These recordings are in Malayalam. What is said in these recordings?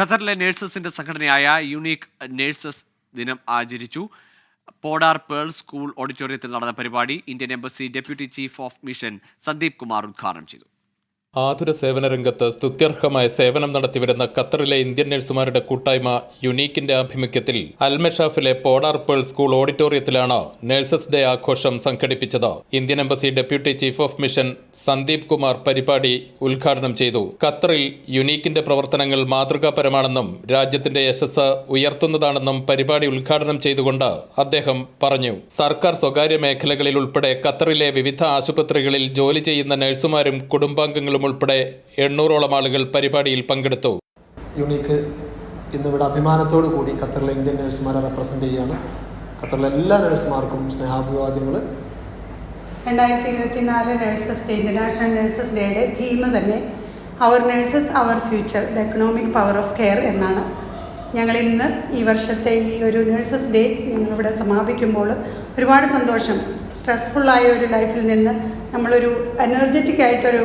ഖത്തറിലെ നേഴ്സസിന്റെ സംഘടനയായ യുണീക്ക് നേഴ്സസ് ദിനം ആചരിച്ചു. പോഡാർ പേൾ സ്കൂൾ ഓഡിറ്റോറിയത്തിൽ നടന്ന പരിപാടി Indian embassy deputy chief of mission Sandeep Kumar ഉദ്ഘാടനം ചെയ്തു. ആതുര സേവന രംഗത്ത് സ്തുത്യർഹമായ സേവനം നടത്തിവരുന്ന ഖത്തറിലെ ഇന്ത്യൻ നഴ്സുമാരുടെ കൂട്ടായ്മ യുണീക്കിന്റെ ആഭിമുഖ്യത്തിൽ അൽമഷാഫിലെ പോഡാർ പേൾ സ്കൂൾ ഓഡിറ്റോറിയത്തിലാണ് നഴ്സസ് ഡേ ആഘോഷം സംഘടിപ്പിച്ചത്. Indian embassy deputy chief of mission Sandeep Kumar പരിപാടി ഉദ്ഘാടനം ചെയ്തു. ഖത്തറിൽ യുണീക്കിന്റെ പ്രവർത്തനങ്ങൾ മാതൃകാപരമാണെന്നും രാജ്യത്തിന്റെ യശസ് ഉയർത്തുന്നതാണെന്നും പരിപാടി ഉദ്ഘാടനം ചെയ്തുകൊണ്ട് അദ്ദേഹം പറഞ്ഞു. സർക്കാർ സ്വകാര്യ മേഖലകളിൽ ഉൾപ്പെടെ ഖത്തറിലെ വിവിധ ആശുപത്രികളിൽ ജോലി ചെയ്യുന്ന നഴ്സുമാരും കുടുംബാംഗങ്ങളും ഉൾപ്പെടെ എണ്ണൂറോളം ആളുകൾ പരിപാടിയിൽ പങ്കെടുത്തു. യുണീക്ക് ഇന്നിവിടെ അഭിമാനത്തോടു കൂടി ഖത്തറിലെ ഇന്ത്യൻ നഴ്സുമാരെ റെപ്രസെന്റ് ചെയ്യുകയാണ്. ഖത്തറിലെ എല്ലാ നഴ്സുമാർക്കും സ്നേഹാഭിവാദ്യങ്ങൾ രണ്ടായിരത്തി ഇരുപത്തിനാല് നഴ്സസ് ഡേ ഇന്റർനാഷണൽ നഴ്സസ് ഡേയുടെ തീം തന്നെ our nurses our future the economic power of care എന്നാണ്. ഞങ്ങൾ ഇന്ന് ഈ വർഷത്തെ ഈ ഒരു നഴ്സസ് ഡേ ഞങ്ങളിവിടെ സമാപിക്കുമ്പോൾ ഒരുപാട് സന്തോഷം. സ്ട്രെസ്ഫുള്ളായ ഒരു ലൈഫിൽ നിന്ന് നമ്മളൊരു എനർജറ്റിക് ആയിട്ടൊരു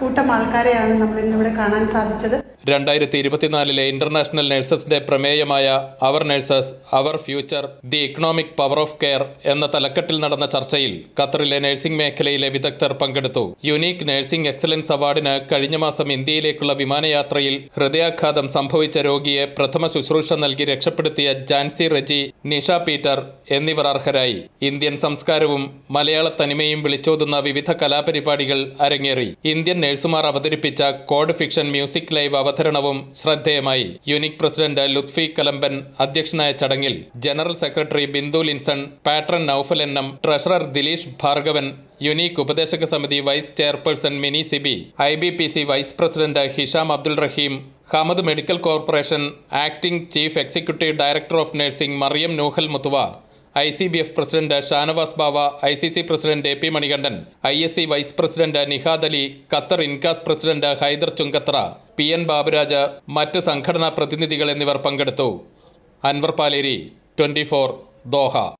കൂട്ടം ആൾക്കാരെയാണ് നമ്മൾ ഇന്നിവിടെ കാണാൻ സാധിച്ചത്. രണ്ടായിരത്തി ഇരുപത്തിനാലിലെ international nurses day പ്രമേയമായ our nurses our future the economic power of care എന്ന തലക്കെട്ടിൽ നടന്ന ചർച്ചയിൽ ഖത്തറിലെ നഴ്സിംഗ് മേഖലയിലെ വിദഗ്ധർ പങ്കെടുത്തു. യുണീക്ക് നഴ്സിംഗ് എക്സലൻസ് അവാർഡിന് കഴിഞ്ഞ മാസം ഇന്ത്യയിലേക്കുള്ള വിമാനയാത്രയിൽ ഹൃദയാഘാതം സംഭവിച്ച രോഗിയെ പ്രഥമ ശുശ്രൂഷ നൽകി രക്ഷപ്പെടുത്തിയ ജാൻസി റെജി നിഷ പീറ്റർ എന്നിവർ അർഹരായി. ഇന്ത്യൻ സംസ്കാരവും മലയാള തനിമയും വിളിച്ചോതുന്ന വിവിധ കലാപരിപാടികൾ അരങ്ങേറി. ഇന്ത്യൻ നഴ്സുമാർ അവതരിപ്പിച്ച കോഡ് ഫിക്ഷൻ മ്യൂസിക് ലൈവ് അവതരണവും ശ്രദ്ധേയമായി. യുനിക് പ്രസിഡന്റ് ലുത്ഫി കലമ്പൻ അധ്യക്ഷനായ ചടങ്ങിൽ general secretary Bindu Linson patron Noufal എണ്ണം ട്രഷറർ ദിലീഷ് ഭാർഗവൻ യുനീക് ഉപദേശക സമിതി vice chairperson Mini Sibi I B P C vice president Hisham Abdul Rahim Hamad medical corporation acting chief executive director of nursing Mariam Noohal Mutawa I C B F president Shanavas Bava I C C president A P Manikandan I S C vice president Nihad Ali Qatar Incas president Haider Chungathara P N Baburaj മറ്റ് സംഘടനാ പ്രതിനിധികൾ എന്നിവർ പങ്കെടുത്തു. Anvar Paleri twenty Doha.